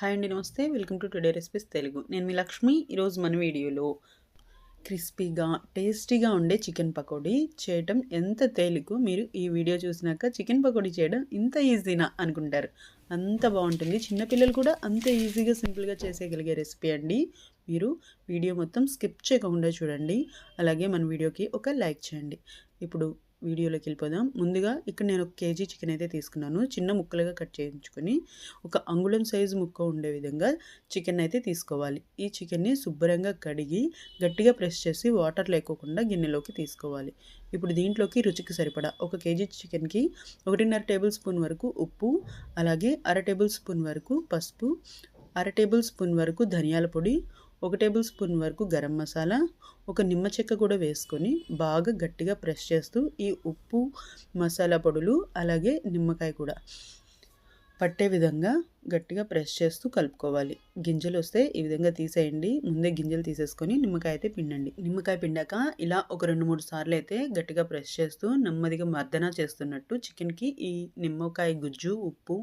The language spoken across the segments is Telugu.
హాయ్ అండి నమస్తే. Welcome to today recipes Telugu. నేను మీ లక్ష్మి. ఈరోజు మన వీడియోలో క్రిస్పీగా టేస్టీగా ఉండే చికెన్ పకోడీ చేయటం ఎంత తేలికో మీరు ఈ వీడియో చూసినాక చికెన్ పకోడీ చేయడం ఇంత ఈజీనా అనుకుంటారు. అంత బాగుంటుంది. చిన్నపిల్లలు కూడా అంత ఈజీగా సింపుల్గా చేసేయగలిగే రెసిపీ అండి. మీరు వీడియో మొత్తం స్కిప్ చేయకుండా చూడండి. అలాగే మన వీడియోకి ఒక లైక్ చేయండి. ఇప్పుడు వీడియోలోకి వెళ్ళిపోదాం. ముందుగా ఇక్కడ నేను ఒక కేజీ చికెన్ అయితే తీసుకున్నాను. చిన్న ముక్కలుగా కట్ చేయించుకొని ఒక అంగుళం సైజు ముక్క ఉండే విధంగా చికెన్ అయితే తీసుకోవాలి. ఈ చికెన్ని శుభ్రంగా కడిగి గట్టిగా ప్రెస్ చేసి వాటర్ లేకోకుండా గిన్నెలోకి తీసుకోవాలి. ఇప్పుడు దీంట్లోకి రుచికి సరిపడా ఒక కేజీ చికెన్కి ఒకటిన్నర టేబుల్ స్పూన్ వరకు ఉప్పు అలాగే అర టేబుల్ స్పూన్ వరకు పసుపు అర టేబుల్ స్పూన్ వరకు ధనియాల పొడి ఒక టేబుల్ స్పూన్ వరకు గరం మసాలా ఒక నిమ్మ చెక్క కూడా వేసుకొని బాగా గట్టిగా ప్రెస్ చేస్తూ ఈ ఉప్పు మసాలా పొడులు అలాగే నిమ్మకాయ కూడా పట్టే విధంగా గట్టిగా ప్రెస్ చేస్తూ కలుపుకోవాలి. గింజలు వస్తే ఈ విధంగా తీసేయండి. ముందే గింజలు తీసేసుకొని నిమ్మకాయ అయితే పిండండి. నిమ్మకాయ పిండాక ఇలా ఒక రెండు మూడు సార్లు అయితే గట్టిగా ప్రెస్ చేస్తూ నెమ్మదిగా మర్దన చేస్తున్నట్టు చికెన్కి ఈ నిమ్మకాయ గుజ్జు ఉప్పు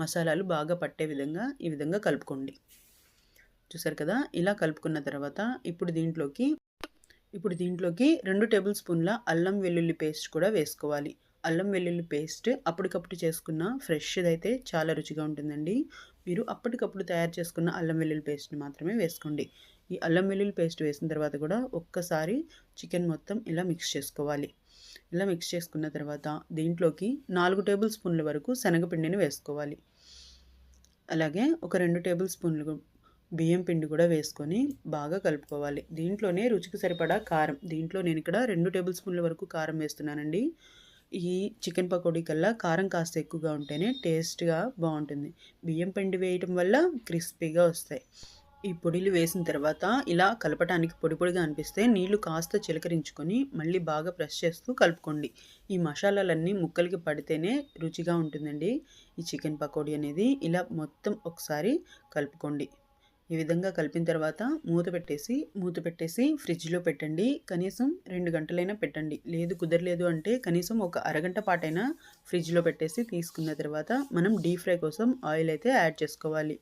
మసాలాలు బాగా పట్టే విధంగా ఈ విధంగా కలుపుకోండి. చూసారు కదా? ఇలా కలుపుకున్న తర్వాత ఇప్పుడు దీంట్లోకి ఇప్పుడు దీంట్లోకి రెండు టేబుల్ స్పూన్ల అల్లం వెల్లుల్లి పేస్ట్ కూడా వేసుకోవాలి. అల్లం వెల్లుల్లి పేస్ట్ అప్పటికప్పుడు చేసుకున్న ఫ్రెష్ది అయితే చాలా రుచిగా ఉంటుందండి. మీరు అప్పటికప్పుడు తయారు చేసుకున్న అల్లం వెల్లుల్లి పేస్ట్ని మాత్రమే వేసుకోండి. ఈ అల్లం వెల్లుల్లి పేస్ట్ వేసిన తర్వాత కూడా ఒక్కసారి చికెన్ మొత్తం ఇలా మిక్స్ చేసుకోవాలి. ఇలా మిక్స్ చేసుకున్న తర్వాత దీంట్లోకి నాలుగు టేబుల్ స్పూన్ల వరకు శనగపిండిని వేసుకోవాలి. అలాగే ఒక రెండు టేబుల్ స్పూన్లు బియ్యం పిండి కూడా వేసుకొని బాగా కలుపుకోవాలి. దీంట్లోనే రుచికి సరిపడా కారం. దీంట్లో నేను ఇక్కడ రెండు టేబుల్ స్పూన్ల వరకు కారం వేస్తున్నానండి. ఈ చికెన్ పకోడీ కల్లా కారం కాస్త ఎక్కువగా ఉంటేనే టేస్ట్గా బాగుంటుంది. బియ్యం పిండి వేయటం వల్ల క్రిస్పీగా వస్తాయి. ఈ పొడిలు వేసిన తర్వాత ఇలా కలపటానికి పొడి పొడిగా అనిపిస్తే నీళ్ళు కాస్త చిలకరించుకొని మళ్ళీ బాగా ప్రెస్ చేస్తూ కలుపుకోండి. ఈ మసాలాలన్నీ ముక్కలకి పడితేనే రుచిగా ఉంటుందండి. ఈ చికెన్ పకోడీ అనేది ఇలా మొత్తం ఒకసారి కలుపుకోండి. ఈ విధంగా కలిపిన తర్వాత మూత పెట్టేసి మూత పెట్టేసి ఫ్రిడ్జ్లో పెట్టండి. కనీసం రెండు గంటలైనా పెట్టండి. లేదు కుదరలేదు అంటే కనీసం ఒక అరగంట పాటైనా ఫ్రిడ్జ్లో పెట్టేసి తీసుకున్న తర్వాత మనం డీప్ ఫ్రై కోసం ఆయిల్ అయితే యాడ్ చేసుకోవాలి.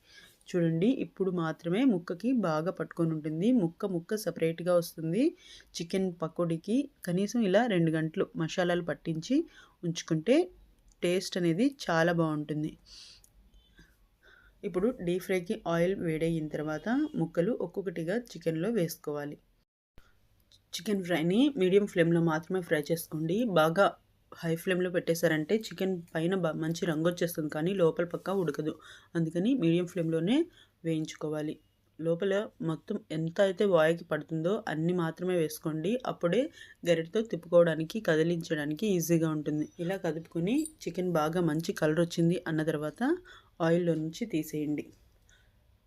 చూడండి ఇప్పుడు మాత్రమే ముక్కకి బాగా పట్టుకొని ఉంటుంది. ముక్క ముక్క సపరేట్గా వస్తుంది. చికెన్ పకోడీకి కనీసం ఇలా రెండు గంటలు మసాలాలు పట్టించి ఉంచుకుంటే టేస్ట్ అనేది చాలా బాగుంటుంది. ఇప్పుడు డీప్ ఫ్రైకి ఆయిల్ వేడయిన తర్వాత ముక్కలు ఒక్కొక్కటిగా చికెన్లో వేసుకోవాలి. చికెన్ ఫ్రైని మీడియం ఫ్లేమ్లో మాత్రమే ఫ్రై చేసుకోండి. బాగా హై ఫ్లేమ్లో పెట్టేశారంటే చికెన్ పైన మంచి రంగు వచ్చేస్తుంది కానీ లోపల పక్క ఉడకదు. అందుకని మీడియం ఫ్లేమ్లోనే వేయించుకోవాలి. లోపల మొత్తం ఎంత అయితే వాయికి పడుతుందో అన్ని మాత్రమే వేసుకోండి. అప్పుడే గరిటతో తిప్పుకోవడానికి కదిలించడానికి ఈజీగా ఉంటుంది. ఇలా కదుపుకొని చికెన్ బాగా మంచి కలర్ వచ్చింది అన్న తర్వాత ఆయిల్లో నుంచి తీసేయండి.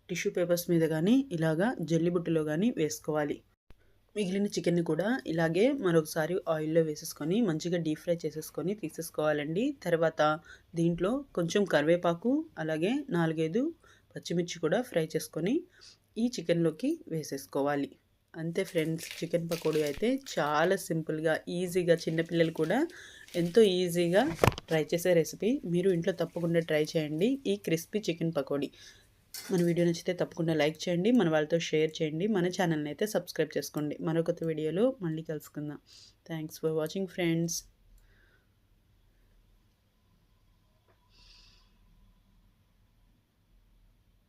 టిష్యూ పేపర్స్ మీద కానీ ఇలాగా జల్లిబుట్టలో కానీ వేసుకోవాలి. మిగిలిన చికెన్ని కూడా ఇలాగే మరొకసారి ఆయిల్లో వేసేసుకొని మంచిగా డీప్ ఫ్రై చేసేసుకొని తీసేసుకోవాలండి. తర్వాత దీంట్లో కొంచెం కరివేపాకు అలాగే నాలుగైదు పచ్చిమిర్చి కూడా ఫ్రై చేసుకొని ఈ చికెన్లోకి వేసేసుకోవాలి. అంతే ఫ్రెండ్స్ చికెన్ పకోడీ అయితే చాలా సింపుల్గా ఈజీగా చిన్నపిల్లలు కూడా ఎంతో ఈజీగా ట్రై చేసే రెసిపీ. మీరు ఇంట్లో తప్పకుండా ట్రై చేయండి. ఈ క్రిస్పీ చికెన్ పకోడీ. మన వీడియో నచ్చితే తప్పకుండా లైక్ చేయండి. మన వాళ్ళతో షేర్ చేయండి. మన ఛానల్ని అయితే సబ్స్క్రైబ్ చేసుకోండి. మరొక వీడియోలో మళ్ళీ కలుసుకుందాం. Thanks for watching friends.